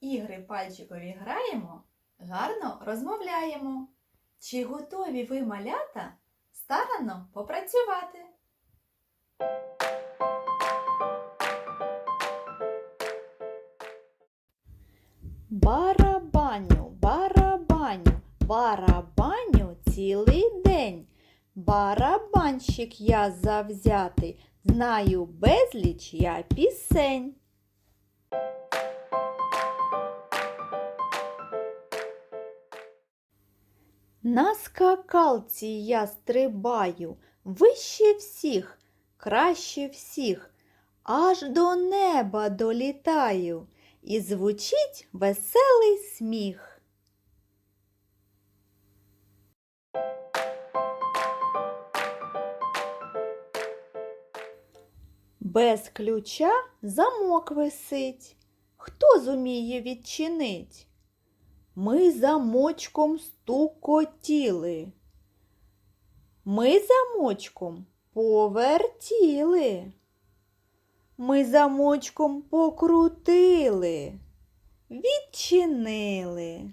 ігри пальчикові граємо, гарно розмовляємо. Чи готові ви, малята, старанно попрацювати? Барабаню, барабаню, барабаню цілий день. Барабанщик я завзятий, знаю безліч я пісень. На скакалці я стрибаю, вище всіх, краще всіх, аж до неба долітаю, і звучить веселий сміх. Без ключа замок висить. Хто зуміє відчинить? Ми замочком стукотіли. Ми замочком повертіли. Ми замочком покрутили, відчинили.